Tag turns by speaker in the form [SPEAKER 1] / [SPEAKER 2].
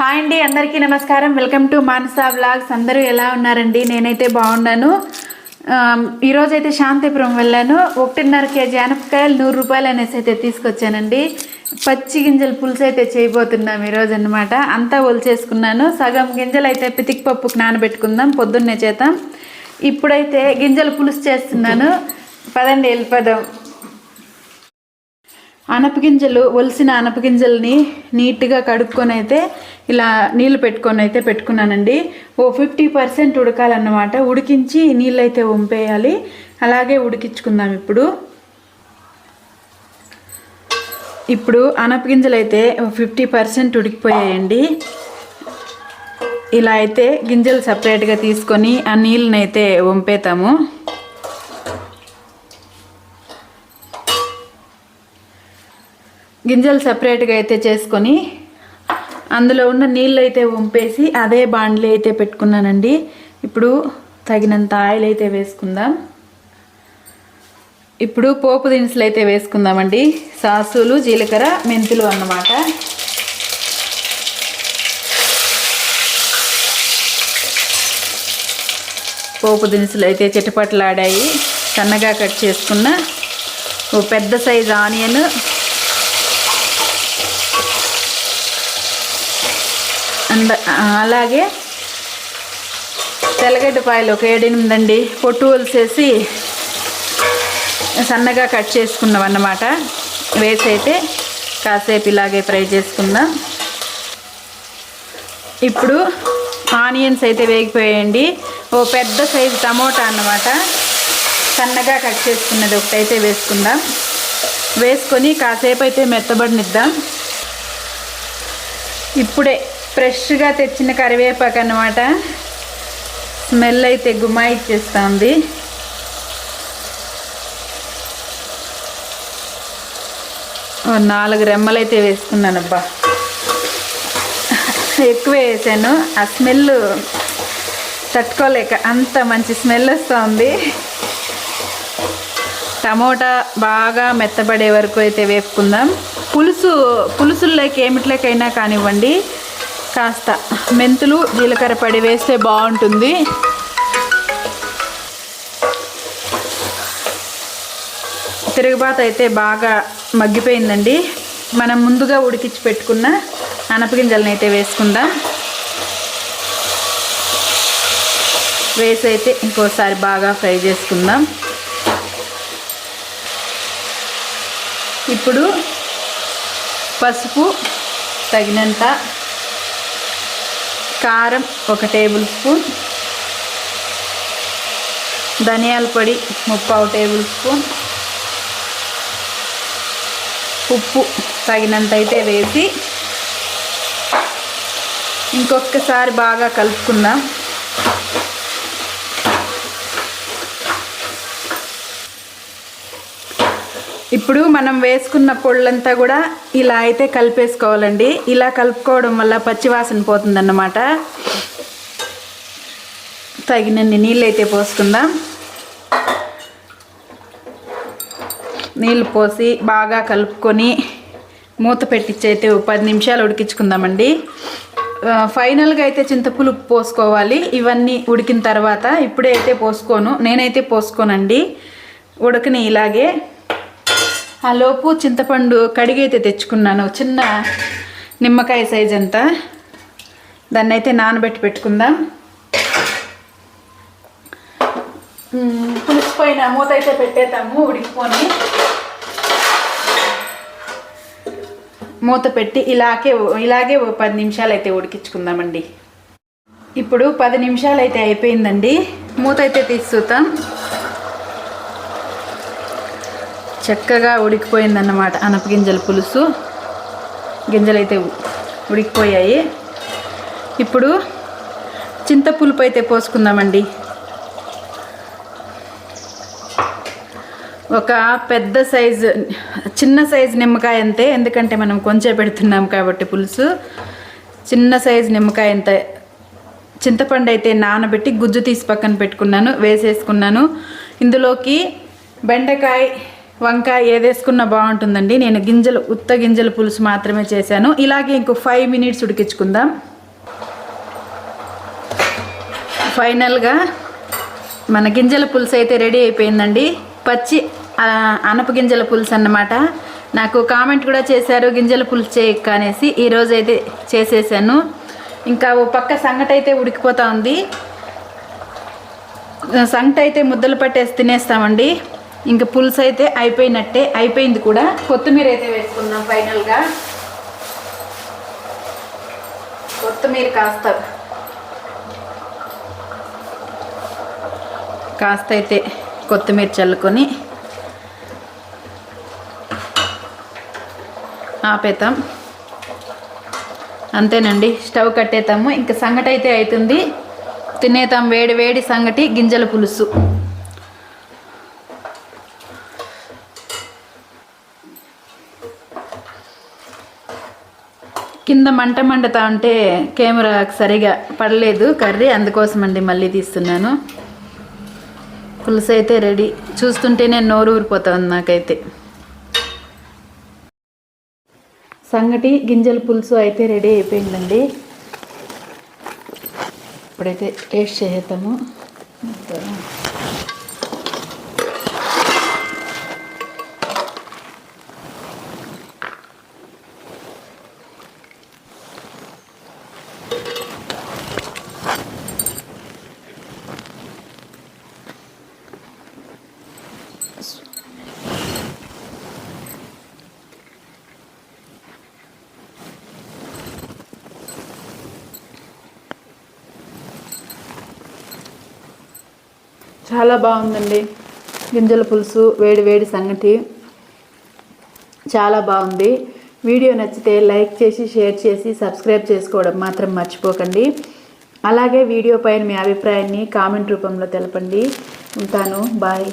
[SPEAKER 1] Hi అండి అందరికీ నమస్కారం. Welcome to Manasa vlogs. అందరూ ఎలా ఉన్నారండి? నేనైతే బాగున్నాను. ఈరోజైతే ఈరోజు అయితే శాంతిపురం వెళ్ళాను. ఒకటిన్నర కేజీ అనపకాయలు నూరు రూపాయలు అనేసి అయితే తీసుకొచ్చానండి. పచ్చి గింజల పులుసు అయితే చేయబోతున్నాం ఈరోజు అనమాట అంతా ఒలిచేసుకున్నాను. సగం గింజలు అయితే పితికి పప్పుకు నానబెట్టుకుందాం. పొద్దున్నే చేద్దాం. ఇప్పుడైతే గింజల పులుసు చేస్తున్నాను. పదండి వెళ్ళిపోదాం. అనపగింజలు ఒలిసిన అనపగింజల్ని నీట్గా కడుక్కొని అయితే ఇలా నీళ్ళు పెట్టుకొని అయితే పెట్టుకున్నానండి. ఓ ఫిఫ్టీ పర్సెంట్ ఉడకాలన్నమాట. ఉడికించి నీళ్ళు అయితే వంపేయాలి. అలాగే ఉడికించుకుందాం ఇప్పుడు. ఇప్పుడు అనపగింజలు అయితే ఫిఫ్టీ పర్సెంట్ ఉడికిపోయాయండి. ఇలా అయితే గింజలు సపరేట్గా తీసుకొని ఆ నీళ్ళనైతే అయితే వంపేతాము. గింజలు సపరేట్గా అయితే చేసుకొని అందులో ఉన్న నీళ్ళు అయితే వంపేసి అదే బాండ్లీ అయితే పెట్టుకున్నానండి. ఇప్పుడు తగినంత ఆయిల్ అయితే వేసుకుందాం. ఇప్పుడు పోపు దినుసులు అయితే వేసుకుందామండి. సాసులు జీలకర్ర మెంతులు అన్నమాట. పోపు దినుసులు అయితే చిటపటలాడాయి. సన్నగా కట్ చేసుకున్న ఓ పెద్ద సైజు ఆనియన్ అండ్ అలాగే తెల్లగడ్డపాయలు ఒక ఏడెనిమిదండి పొట్టు వలిసేసి సన్నగా కట్ చేసుకున్నాం అన్నమాట వేసైతే అయితే కాసేపు ఇలాగే ఫ్రై చేసుకుందాం. ఇప్పుడు ఆనియన్స్ అయితే వేగిపోయాయండి. ఓ పెద్ద సైజు టమోటా అన్నమాట. సన్నగా కట్ చేసుకున్నది ఒకటైతే వేసుకుందాం. వేసుకొని కాసేపు అయితే మెత్తబడినిద్దాం. ఇప్పుడే ఫ్రెష్గా తెచ్చిన కరివేపాకు అన్నమాట. స్మెల్ అయితే గుమాయిచ్చేస్తుంది ఓ నాలుగు రెమ్మలు అయితే వేసుకున్నాను అబ్బా. ఎక్కువ వేసాను. ఆ స్మెల్ తట్టుకోలేక అంత మంచి స్మెల్ వస్తుంది. టమోటా బాగా మెత్తబడే వరకు అయితే వేపుకుందాం. పులుసు పులుసుల్లోకి ఏమిట్లోకైనా కానివ్వండి. కాస్త మెంతులు జీలకర్ర పడి వేస్తే బాగుంటుంది. తిరుగుబాత అయితే బాగా మగ్గిపోయిందండి. మనం ముందుగా ఉడికించి పెట్టుకున్న అనపగింజలను అయితే వేసుకుందాం. వేసి అయితే ఇంకోసారి బాగా ఫ్రై చేసుకుందాం. ఇప్పుడు పసుపు తగినంత కారం ఒక టేబుల్ స్పూన్. ధనియాల పొడి ముప్పావు టేబుల్ స్పూన్. ఉప్పు తగినంత అయితే వేసి ఇంకొకసారి బాగా కలుపుకుందాం. ఇప్పుడు మనం వేసుకున్న పొళ్ళంతా కూడా ఇలా అయితే కలిపేసుకోవాలండి. ఇలా కలుపుకోవడం వల్ల పచ్చివాసన పోతుందన్నమాట. తగినన్ని నీళ్ళు అయితే పోసుకుందాం. నీళ్ళు పోసి బాగా కలుపుకొని మూత పెట్టించి అయితే పది నిమిషాలు ఉడికించుకుందామండి. ఫైనల్గా అయితే చింతపులుపు పోసుకోవాలి. ఇవన్నీ ఉడికిన తర్వాత ఇప్పుడే అయితే పోసుకోను. నేనైతే పోసుకోనండి. ఉడకని ఇలాగే ఆ లోపు చింతపండు కడిగైతే తెచ్చుకున్నాను. చిన్న నిమ్మకాయ సైజ్ అంతా. దాన్ని అయితే నానబెట్టి పెట్టుకుందాం. పులిసిపోయిన మూత అయితే పెట్టేద్దాము ఉడికిపోని. మూత పెట్టి ఇలాగే ఇలాగే ఓ పది నిమిషాలు అయితే ఉడికించుకుందామండి. ఇప్పుడు పది నిమిషాలు అయితే అయిపోయిందండి. మూత అయితే తీసి చూద్దాం చక్కగా ఉడికిపోయిందన్నమాట అనపగింజల పులుసు. గింజలు అయితే ఉడికిపోయాయి. ఇప్పుడు చింతపులుపు అయితే పోసుకుందామండి. ఒక పెద్ద సైజు చిన్న సైజు నిమ్మకాయ అంతే ఎందుకంటే మనం కొంచెం పెడుతున్నాం కాబట్టి పులుసు. చిన్న సైజు నిమ్మకాయ అంత. చింతపండు అయితే నానబెట్టి గుజ్జు తీసి పక్కన పెట్టుకున్నాను వేసేసుకున్నాను. ఇందులోకి బెండకాయ వంకాయ ఏదేసుకున్నా బాగుంటుందండి. నేను గింజలు ఉత్త గింజల పులుసు మాత్రమే చేశాను. ఇలాగే ఇంకో ఫైవ్ మినిట్స్ ఉడికించుకుందాం. ఫైనల్గా మన గింజల పులుసు అయితే రెడీ అయిపోయిందండి. పచ్చి అనప గింజల పులుసు అన్నమాట. నాకు కామెంట్ కూడా చేశారు గింజల పులుసు చేయక అనేసి. ఈరోజు అయితే చేసేసాను. ఇంకా ఓ పక్క సంగటి అయితే ఉడికిపోతూ ఉంది. సంగటి అయితే ముద్దలు పట్టేసి తినేస్తామండి. ఇంకా పులుసు అయితే అయిపోయినట్టే అయిపోయింది కూడా. కొత్తిమీర అయితే వేసుకుందాం ఫైనల్గా. కొత్తిమీర కాస్త కాస్త అయితే కొత్తిమీర చల్లుకొని ఆపేతాం అంతేనండి స్టవ్ కట్టేతాము ఇంకా సంగటి అయితే అవుతుంది. తినేతాం వేడి వేడి సంగటి గింజల పులుసు. కింద మంట మండతా ఉంటే కెమెరా సరిగా పడలేదు కర్రీ అందుకోసం అండి మళ్ళీ తీస్తున్నాను. పులుసు అయితే రెడీ. చూస్తుంటేనే నోరు ఊరిపోతుంది నాకైతే. సంగటి గింజల పులుసు అయితే రెడీ అయిపోయిందండి. ఇప్పుడైతే టేస్ట్ చేసేద్దాము. చాలా బాగుందండి. గింజల పులుసు వేడి వేడి సంగటి. చాలా బాగుంది. వీడియో నచ్చితే లైక్ చేసి షేర్ చేసి సబ్స్క్రైబ్ చేసుకోవడం మాత్రం మర్చిపోకండి. అలాగే వీడియో పైన మీ అభిప్రాయాన్ని కామెంట్ రూపంలో తెలపండి. ఉంటాను. బాయ్.